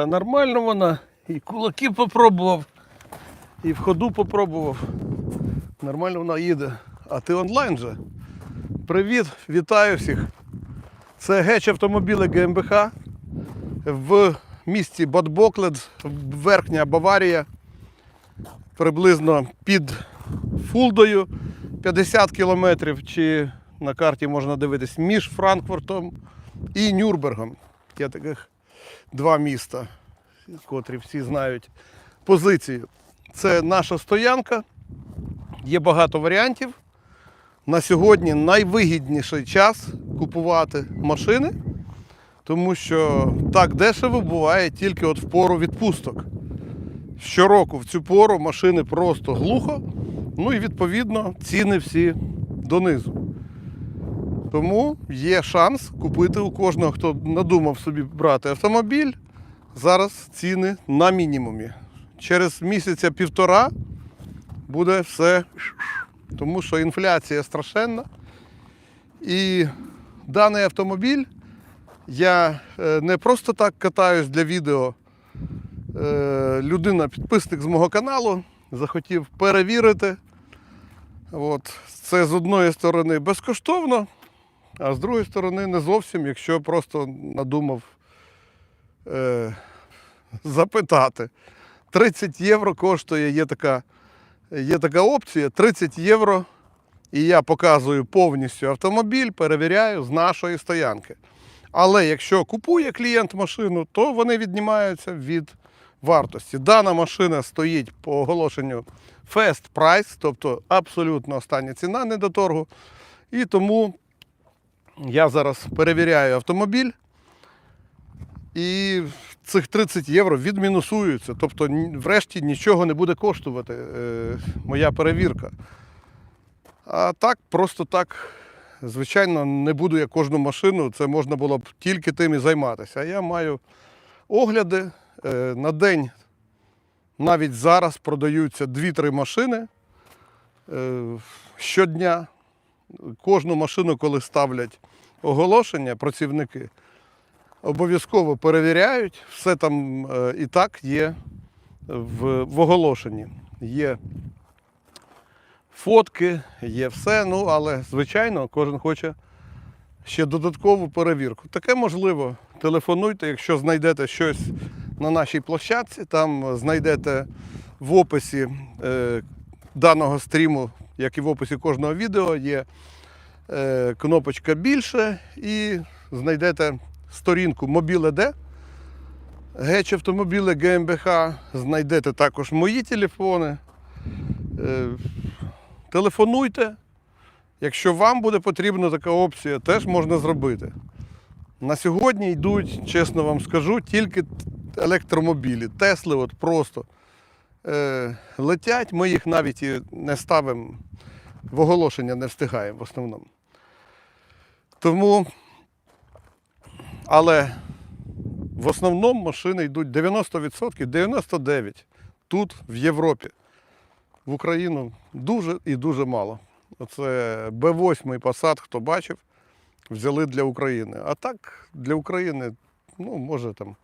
Та нормально вона. І кулаки попробував, і в ходу попробував. Нормально вона їде. А ти онлайн же? Привіт, вітаю всіх. Це геч автомобіли ГМБХ в місті Бадбоклед, Верхня Баварія. Приблизно під Фулдою 50 кілометрів, чи на карті можна дивитись між Франкфуртом і Нюрнбергом. Є таких два міста, котрі всі знають позицію. Це наша стоянка. Є багато варіантів. На сьогодні найвигідніший час купувати машини, тому що так дешево буває тільки от в пору відпусток. Щороку в цю пору машини просто глухо, ну і відповідно ціни всі донизу. Тому є шанс купити у кожного, хто надумав собі брати автомобіль. Зараз ціни на мінімумі. Через місяця півтора буде все, тому що інфляція страшенна. І даний автомобіль я е, не просто так катаюсь для відео. Е, Людина, підписник з мого каналу, захотів перевірити. От. Це з одної сторони безкоштовно, а з другої сторони не зовсім, якщо просто надумав е, запитати. 30 євро коштує, є така, є така опція, 30 євро. І я показую повністю автомобіль, перевіряю з нашої стоянки. Але якщо купує клієнт машину, то вони віднімаються від вартості. Дана машина стоїть по оголошенню Fast Price, тобто абсолютно остання ціна не до торгу. І тому я зараз перевіряю автомобіль. І цих 30 євро відмінусуються. Тобто, врешті нічого не буде коштувати е, моя перевірка. А так, просто так, звичайно, не буду я кожну машину, це можна було б тільки тим і займатися. А я маю огляди е, на день. Навіть зараз продаються 2-3 машини е, щодня. Кожну машину, коли ставлять оголошення, працівники обов'язково перевіряють. Все там е, і так є в, в оголошенні. Є фотки, є все. Ну, але, звичайно, кожен хоче ще додаткову перевірку. Таке можливо. Телефонуйте, якщо знайдете щось на нашій площадці, там знайдете в описі е, даного стріму, як і в описі кожного відео, є е, кнопочка більше і знайдете сторінку Мобіле.Д. Геч автомобіли ГМБХ. Знайдете також мої телефони. Е, телефонуйте. Якщо вам буде потрібна така опція, теж можна зробити. На сьогодні йдуть, чесно вам скажу, тільки електромобілі. Тесли от просто е, летять, ми їх навіть і не ставимо, в оголошення не встигаємо в основному. Тому, але в основному машини йдуть 90%, 99% тут, в Європі. В Україну дуже і дуже мало. Оце Б8 Passat, хто бачив, взяли для України. А так для України, ну, може там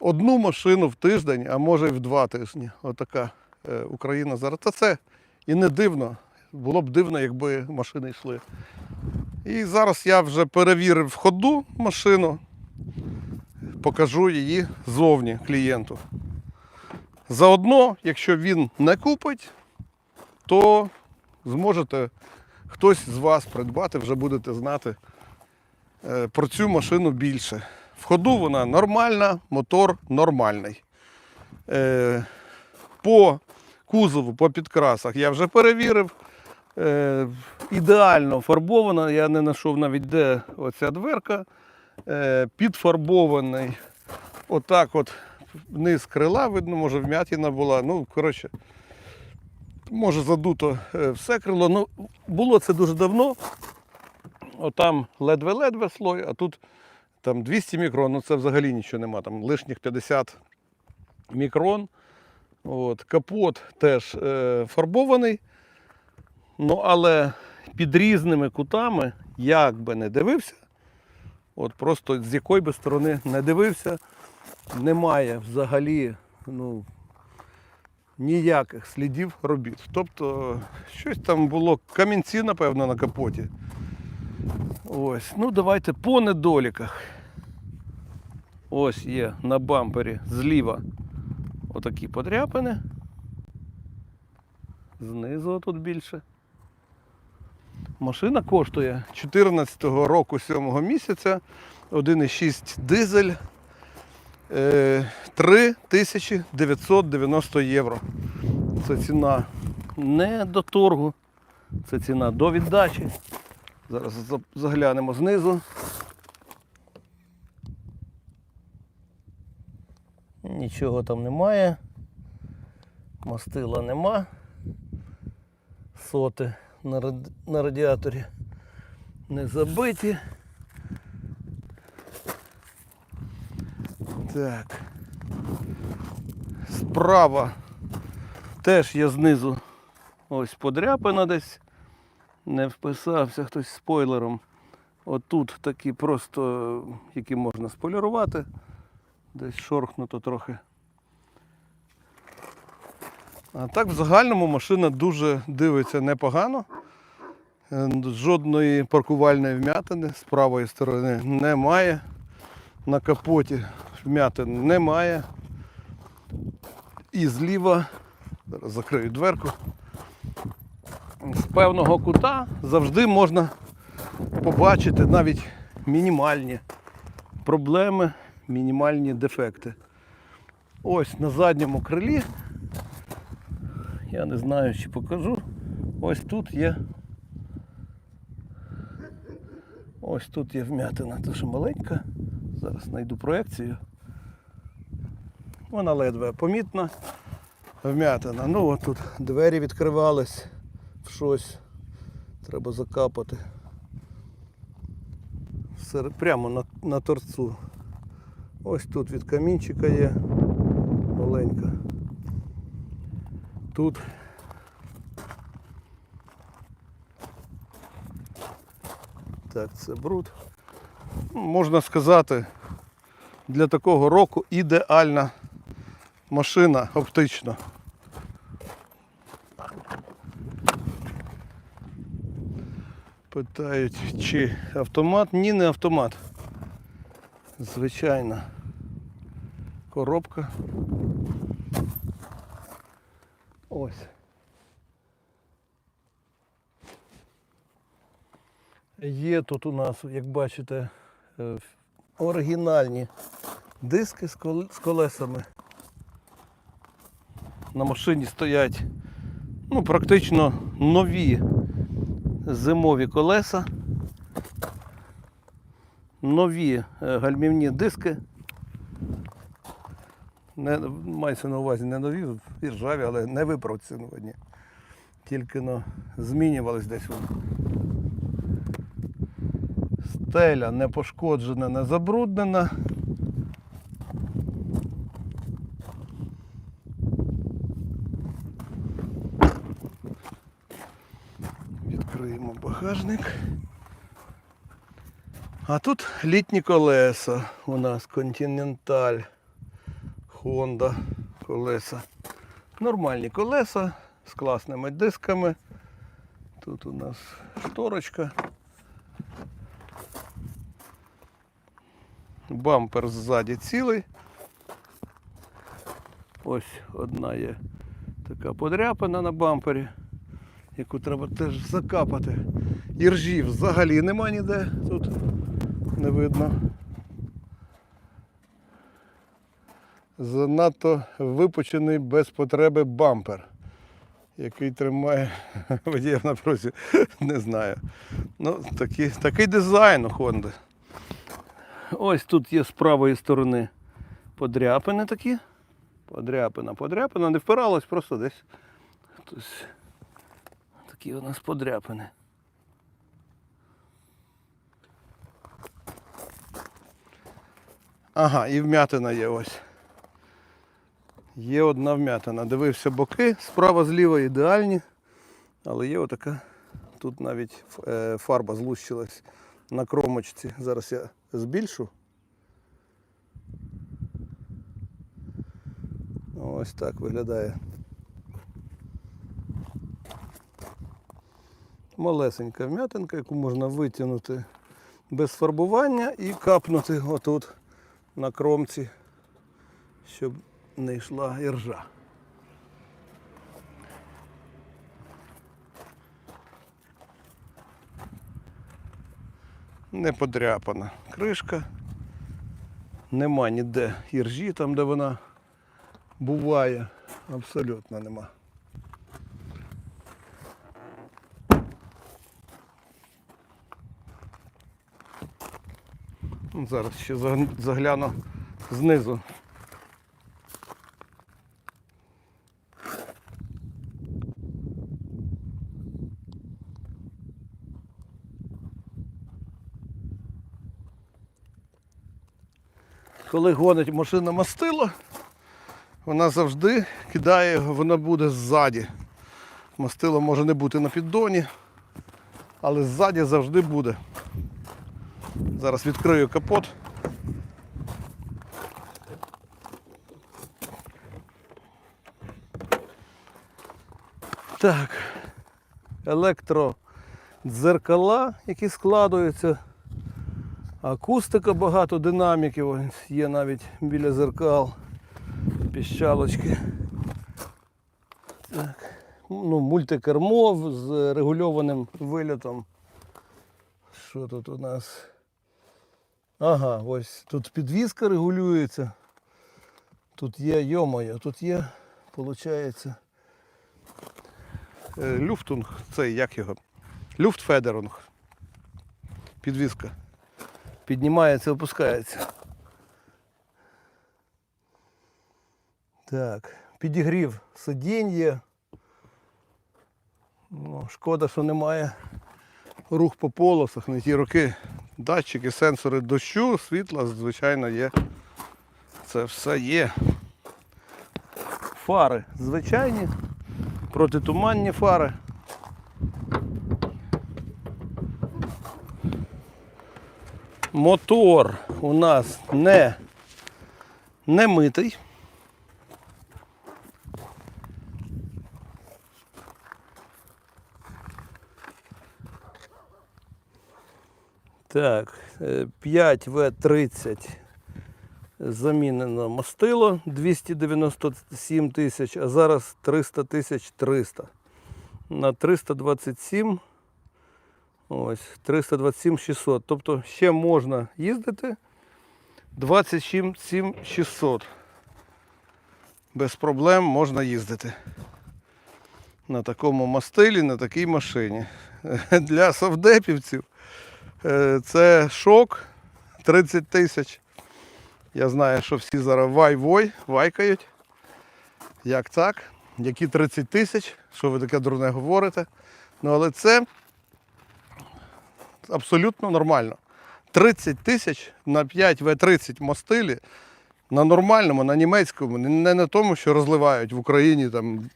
одну машину в тиждень, а може і в два тижні. Отака е, Україна зараз. Та це і не дивно. Було б дивно, якби машини йшли. І зараз я вже перевірив ходу машину, покажу її зовні клієнту. Заодно, якщо він не купить, то зможете хтось з вас придбати, вже будете знати е, про цю машину більше. В ходу вона нормальна, мотор нормальний. Е, По кузову, по підкрасах я вже перевірив. Е, Ідеально фарбована, я не знайшов навіть де оця дверка. Е, Підфарбований. Отак от вниз крила, видно, може вмятина була. Ну, коротше, може задуто е, все крило. Ну, було це дуже давно. Отам ледве-ледве слой, а тут там 200 мікрон, ну це взагалі нічого нема. Там лишніх 50 мікрон. От, капот теж е, фарбований. Ну, але під різними кутами, як би не дивився, от просто з якої би сторони не дивився, немає взагалі ну, ніяких слідів робіт. Тобто щось там було, камінці, напевно, на капоті. Ось, ну давайте по недоліках. Ось є на бампері зліва отакі подряпини. Знизу тут більше. Машина коштує 14 року 7 місяця 1,6 дизель е, 3990 євро. Це ціна не до торгу, це ціна до віддачі. Зараз заглянемо знизу. Нічого там немає. Мастила нема. Соти на, ради- на радіаторі не забиті. Так. Справа теж є знизу ось подряпина десь. Не вписався хтось спойлером. Отут такі просто, які можна сполірувати. Десь шорхнуто трохи. А так в загальному машина дуже дивиться непогано. Е, Жодної паркувальної вмятини з правої сторони немає. На капоті вмятин немає. І зліва, зараз закрию дверку. З певного кута завжди можна побачити навіть мінімальні проблеми, мінімальні дефекти. Ось на задньому крилі, я не знаю, чи покажу, ось тут є. Ось тут є вмятина, ще маленька. Зараз знайду проекцію. Вона ледве помітна. Вмятина. Ну от тут двері відкривались в щось. Треба закапати. Прямо на, на торцу. Ось тут від камінчика є маленька. Тут. Так, це бруд. Можна сказати, для такого року ідеальна машина оптично. Питають, чи автомат? Ні, не автомат. Звичайна коробка. Ось. Є тут у нас, як бачите, е, оригінальні диски з колесами. На машині стоять ну, практично нові зимові колеса, нові е, гальмівні диски. Не, мається на увазі не нові, і ржаві, але не випрацьовані. Тільки ну, змінювались десь. Стеля не пошкоджена, не забруднена. Відкриємо багажник. А тут літні колеса у нас Continental Honda колеса. Нормальні колеса з класними дисками. Тут у нас шторочка. Бампер ззаді цілий. Ось одна є така подряпина на бампері, яку треба теж закапати. Іржів взагалі нема ніде тут не видно. Занадто випучений без потреби бампер, який тримає водія на просі. Не знаю. Ну, такий, такий дизайн у Honda. Ось тут є з правої сторони подряпини такі. Подряпина, подряпина, не впиралось, просто десь хтось. Такі у нас подряпини. Ага, і вмятина є ось. Є одна вмятина. Дивився боки, справа зліва ідеальні, але є отака. Тут навіть е, фарба злущилась на кромочці. Зараз я збільшу. Ось так виглядає. Малесенька вм'ятинка, яку можна витягнути без фарбування і капнути отут на кромці, щоб не йшла іржа. Не подряпана кришка. Нема ніде іржі, там де вона буває. Абсолютно нема. Зараз ще загляну знизу. Коли гонить машина мастило, вона завжди кидає, вона буде ззаді. Мастило може не бути на піддоні, але ззаді завжди буде. Зараз відкрию капот. Так. Електродзеркала, які складуються. Акустика багато, динаміків є навіть біля зеркал. Піщалочки. Так. Ну, мультикермо з регульованим вилітом. Що тут у нас? Ага, ось тут підвізка регулюється. Тут є, йомоє, тут є, виходить, люфтунг, цей як його? Люфтфедерунг. Підвізка. Піднімається, опускається. Так, підігрів сидінь є. Ну, шкода, що немає рух по полосах на ті роки. Датчики, сенсори дощу, світла, звичайно, є. Це все є. Фари звичайні, протитуманні фари. Мотор у нас не, не митий. Так, е, 5В30 замінено мастило 297 тисяч, а зараз 300 тисяч 300. На 327 ось 327 600. Тобто ще можна їздити 27 600. Без проблем можна їздити. На такому мастилі, на такій машині. Для совдепівців Е, Це шок 30 тисяч. Я знаю, що всі зараз вай-вой, вайкають. Як так? Які 30 тисяч? Що ви таке дурне говорите? Ну, але це абсолютно нормально. 30 тисяч на 5 В30 мастилі на нормальному, на німецькому, не на тому, що розливають в Україні там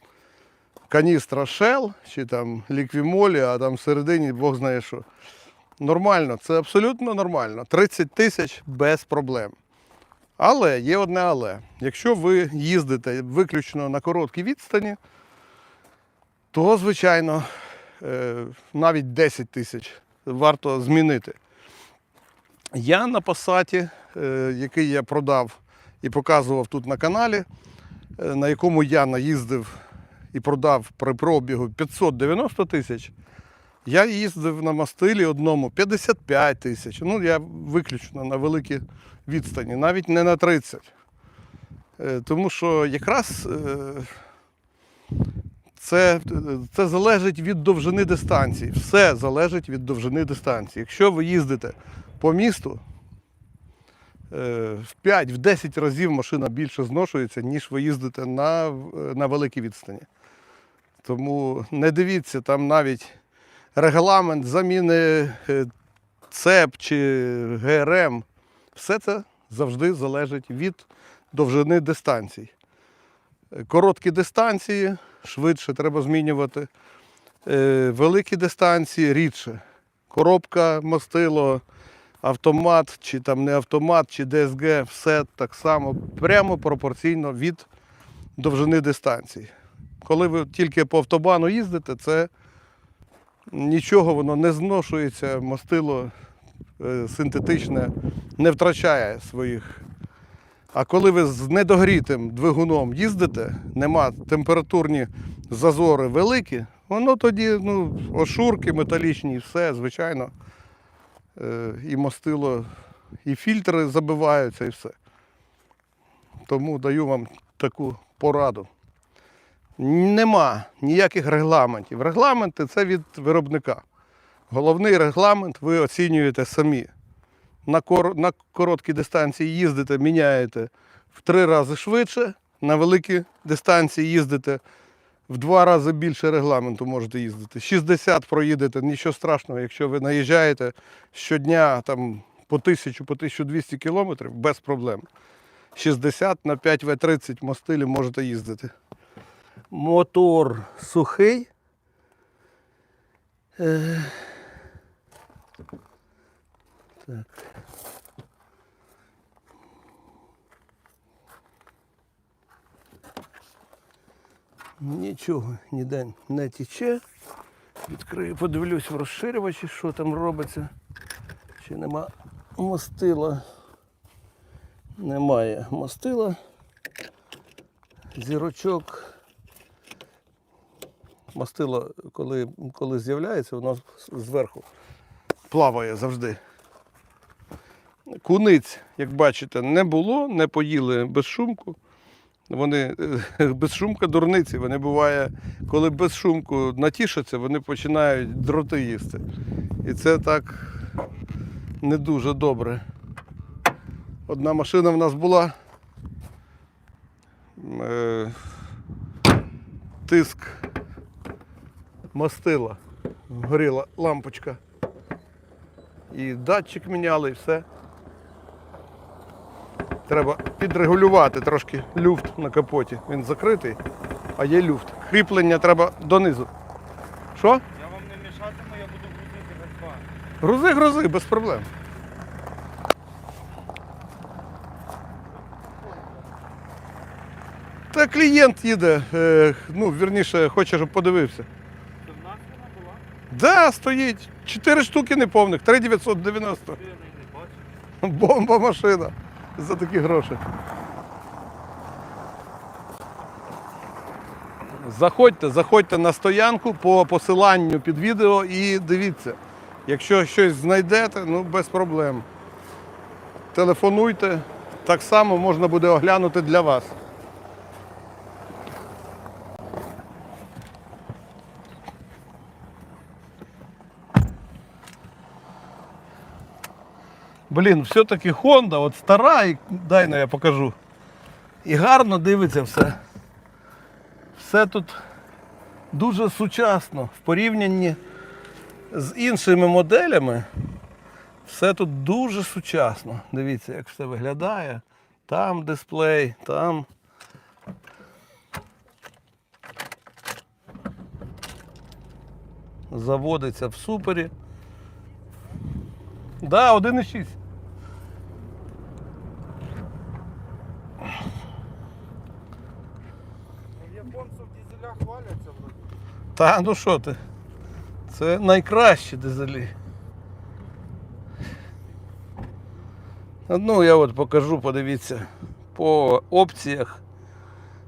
каністра Shell чи там ліквімолі, а там всередині Бог знає що. Нормально, це абсолютно нормально. 30 тисяч без проблем. Але є одне але. Якщо ви їздите виключно на короткій відстані, то, звичайно, е, навіть 10 тисяч варто змінити. Я на пасаті, е, який я продав і показував тут на каналі, е, на якому я наїздив і продав при пробігу 590 тисяч, я їздив на мастилі одному 55 тисяч. Ну, я виключно на великі відстані, навіть не на 30. Е, Тому що якраз це, це залежить від довжини дистанції. Все залежить від довжини дистанції. Якщо ви їздите по місту, е, в 5-10 разів машина більше зношується, ніж ви їздите на, на великій відстані. Тому не дивіться, там навіть регламент заміни е, ЦЕП чи ГРМ. Все це завжди залежить від довжини дистанцій. Е, Короткі дистанції швидше треба змінювати. Е, Великі дистанції рідше. Коробка, мастило, автомат, чи там не автомат, чи ДСГ, все так само прямо пропорційно від довжини дистанцій. Коли ви тільки по автобану їздите, це нічого воно не зношується, мастило е, синтетичне не втрачає своїх. А коли ви з недогрітим двигуном їздите, нема температурні зазори великі, воно тоді ну, ошурки металічні, все, звичайно. Е, І мастило, і фільтри забиваються, і все. Тому даю вам таку пораду. Нема ніяких регламентів. Регламенти це від виробника. Головний регламент ви оцінюєте самі. На, кор... на короткі дистанції їздите, міняєте в три рази швидше, на великі дистанції їздите в два рази більше регламенту можете їздити. 60 проїдете, нічого страшного, якщо ви наїжджаєте щодня там, по 1000 по 1200 кілометрів без проблем. 60 на 5В30 мостилі можете їздити. Мотор сухий. Так. Нічого ніде не тече. Відкрию, подивлюсь в розширювачі, що там робиться. Чи нема мастила. Немає мастила. Зірочок. Мастило, коли, коли з'являється, воно зверху плаває завжди. Куниць, як бачите, не було, не поїли без шумку. Вони е, без шумка дурниці. Вони буває, коли без шумку натішаться, вони починають дроти їсти. І це так не дуже добре. Одна машина в нас була. Е, тиск мастила. Горіла лампочка. І датчик міняли, і все. Треба підрегулювати трошки люфт на капоті. Він закритий, а є люфт. Кріплення треба донизу. Що? Я вам не мішатиму, я буду грузити гальба. Грузи, грузи, без проблем. Та клієнт їде, е, ну, вірніше, хоче, щоб подивився. Це в нас вона була? Да, стоїть. Чотири штуки неповних, 3990. Ти я не бачив. Бомба машина за такі гроші. Заходьте, заходьте на стоянку по посиланню під відео і дивіться. Якщо щось знайдете, ну без проблем. Телефонуйте, так само можна буде оглянути для вас. Блін, все-таки Honda, от стара, і дай на я покажу. І гарно дивиться все. Все тут дуже сучасно в порівнянні з іншими моделями. Все тут дуже сучасно. Дивіться, як все виглядає. Там дисплей, там. Заводиться в супері. Да, 1,6. Та ну що ти? Це найкращі дизелі. Ну, я от покажу, подивіться, по опціях.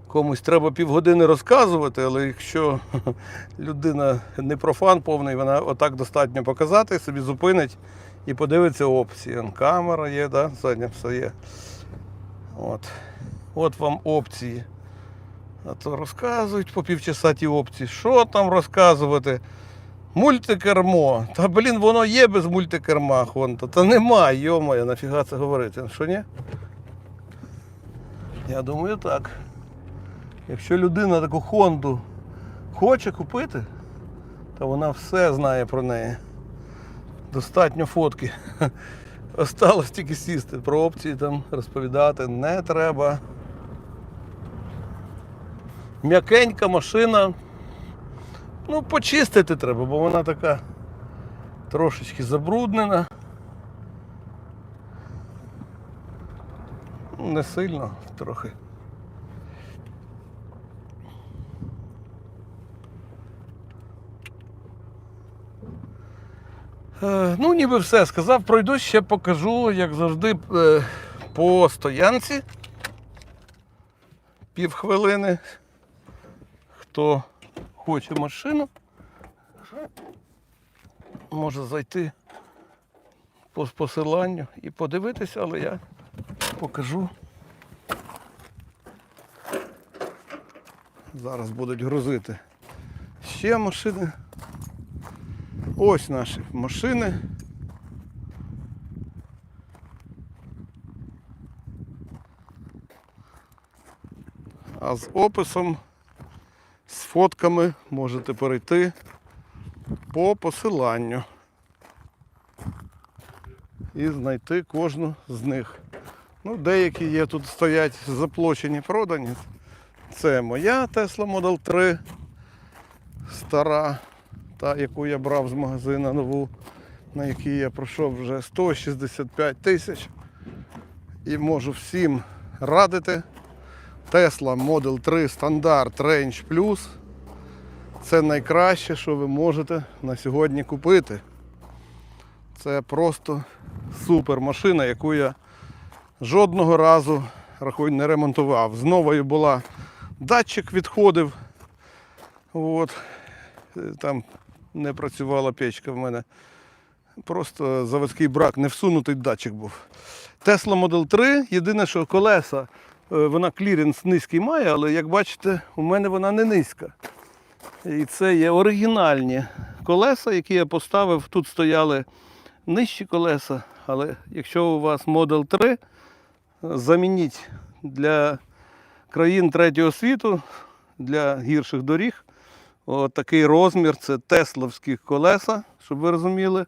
Комусь треба півгодини розказувати, але якщо людина не профан повний, вона отак достатньо показати, собі зупинить і подивиться опції. Камера є, да? задня все є. От. От вам опції. А то розказують по півчаса ті опції. Що там розказувати? Мультикермо. Та блін, воно є без мультикерма, Хонта. Та нема, йомає, нафіга це говорити. Що ні? Я думаю так. Якщо людина таку Хонду хоче купити, то вона все знає про неї. Достатньо фотки. Осталось тільки сісти. Про опції там розповідати не треба м'якенька машина. Ну, почистити треба, бо вона така трошечки забруднена. Не сильно, трохи. Е, ну, ніби все сказав, пройду, ще покажу, як завжди, е, по стоянці півхвилини. Хто хоче машину, може зайти по посиланню і подивитися, але я покажу. Зараз будуть грузити ще машини. Ось наші машини. А з описом, з фотками можете перейти по посиланню і знайти кожну з них. Ну, деякі є тут стоять заплачені, продані. Це моя Tesla Model 3 стара, та, яку я брав з магазину нову, на якій я пройшов вже 165 тисяч. І можу всім радити. Tesla Model 3 Standard Range Plus. Це найкраще, що ви можете на сьогодні купити. Це просто супер машина, яку я жодного разу рахуй, не ремонтував. З новою була датчик відходив. От. Там не працювала печка в мене. Просто заводський брак, не всунутий датчик був. Tesla Model 3, єдине, що колеса, вона кліренс низький має, але як бачите, у мене вона не низька. І це є оригінальні колеса, які я поставив. Тут стояли нижчі колеса, але якщо у вас Model 3, замініть для країн третього світу, для гірших доріг. От такий розмір це тесловські колеса, щоб ви розуміли,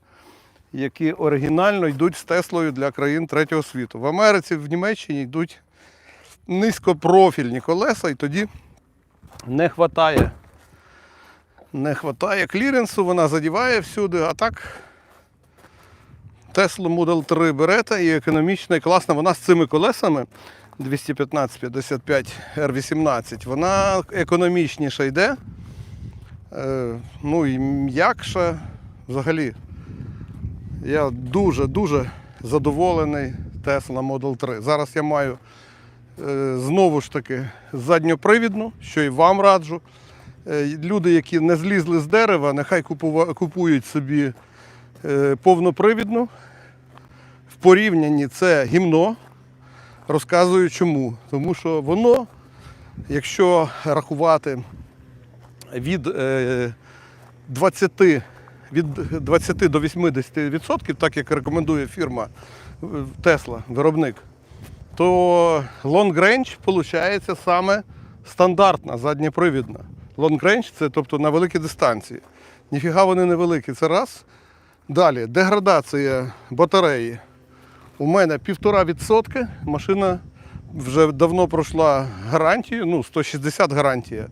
які оригінально йдуть з Теслою для країн третього світу. В Америці, в Німеччині йдуть низькопрофільні колеса, і тоді не вистачає. Не вистачає кліренсу, вона задіває всюди, а так Tesla Model 3 берете і економічна, і класна. Вона з цими колесами 215-55 R18, вона економічніша йде. Е, ну і м'якша взагалі. Я дуже-дуже задоволений Tesla Model 3. Зараз я маю знову ж таки задньопривідну, що і вам раджу. Е, люди, які не злізли з дерева, нехай купують собі е, повнопривідну. В порівнянні це гімно. Розказую чому. Тому що воно, якщо рахувати від е, 20, від 20 до 80%, так як рекомендує фірма е, Tesla, виробник, то long range виходить саме стандартна задньопривідна. Long range це тобто на великі дистанції. Ніфіга вони не великі, це раз. Далі, деградація батареї. У мене 1,5%. Машина вже давно пройшла гарантію, ну, 160 гарантія.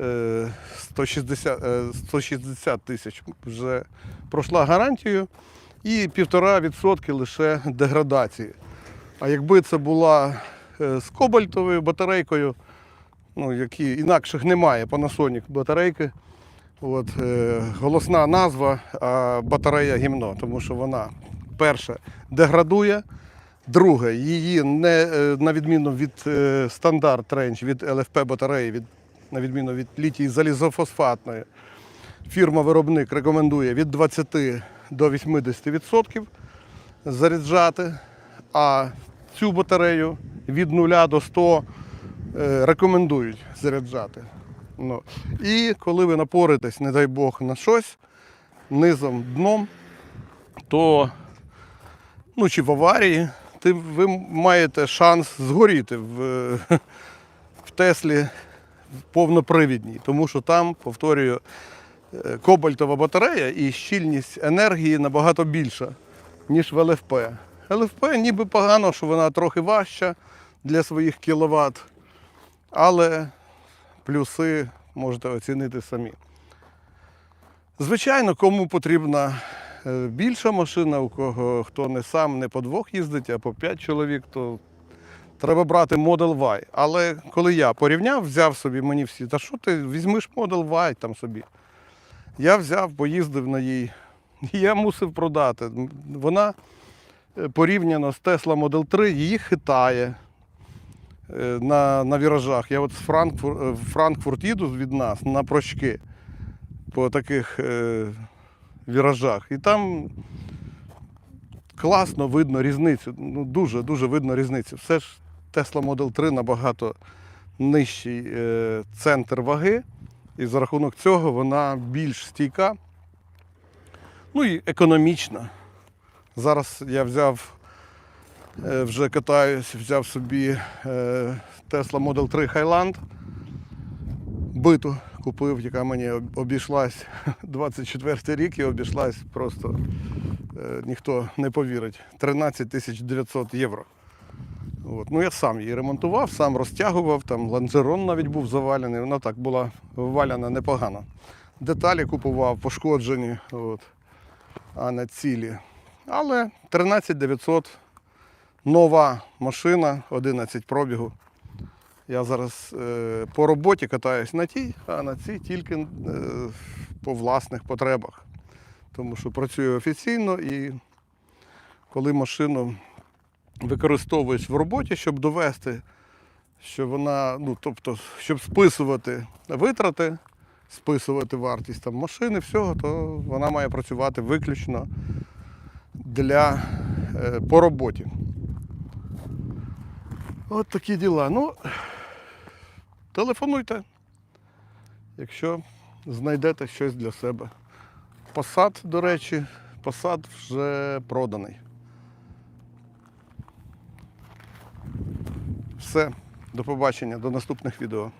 Е, 160, е, 160 тисяч вже пройшла гарантію і 1,5% лише деградації. А якби це була е, з кобальтовою батарейкою, ну, які інакших немає, Panasonic батарейки. От, е, голосна назва, а батарея гімно, тому що вона, перше, деградує, друге, її не, е, на відміну від стандарт рейндж, від ЛФП батареї, від, на відміну від літій залізофосфатної, фірма-виробник рекомендує від 20 до 80% заряджати, а цю батарею від 0 до 100 е, рекомендують заряджати. Ну. І коли ви напоритесь, не дай Бог, на щось низом, дном, то ну, чи в аварії, ти, ви маєте шанс згоріти в, в Теслі повнопривідній, тому що там, повторюю, е, кобальтова батарея і щільність енергії набагато більша, ніж в ЛФП. ЛФП ніби погано, що вона трохи важча для своїх кіловат, але плюси можете оцінити самі. Звичайно, кому потрібна е, більша машина, у кого хто не сам, не по двох їздить, а по п'ять чоловік, то треба брати Model Y. Але коли я порівняв, взяв собі мені всі, та що ти візьмеш Model Y там собі. Я взяв, поїздив на їй Я мусив продати. Вона порівняно з Tesla Model 3, її хитає е, на, на віражах. Я от з Франкфур, е, Франкфурт їду від нас на прочки по таких е, віражах. І там класно видно різницю. Ну, дуже, дуже видно різницю. Все ж Tesla Model 3 набагато нижчий е, центр ваги, і за рахунок цього вона більш стійка. Ну і економічна. Зараз я взяв, е, вже катаюсь, взяв собі е, Tesla Model 3 Highland. Биту купив, яка мені обійшлась 24 рік і обійшлась просто е, ніхто не повірить. 13 тисяч 900 євро. От. Ну, я сам її ремонтував, сам розтягував, там лонжерон навіть був завалений, вона так була валяна непогано. Деталі купував, пошкоджені, от, а не цілі. Але 13 900 нова машина, 11 пробігу. Я зараз е, по роботі катаюсь на тій, а на цій тільки е, по власних потребах. Тому що працюю офіційно і коли машину використовуєш в роботі, щоб довести, що вона, ну тобто, щоб списувати витрати, списувати вартість там, машини, всього, то вона має працювати виключно для, е, по роботі. От такі діла. Ну, телефонуйте, якщо знайдете щось для себе. Посад, до речі, посад вже проданий. Все, до побачення, до наступних відео.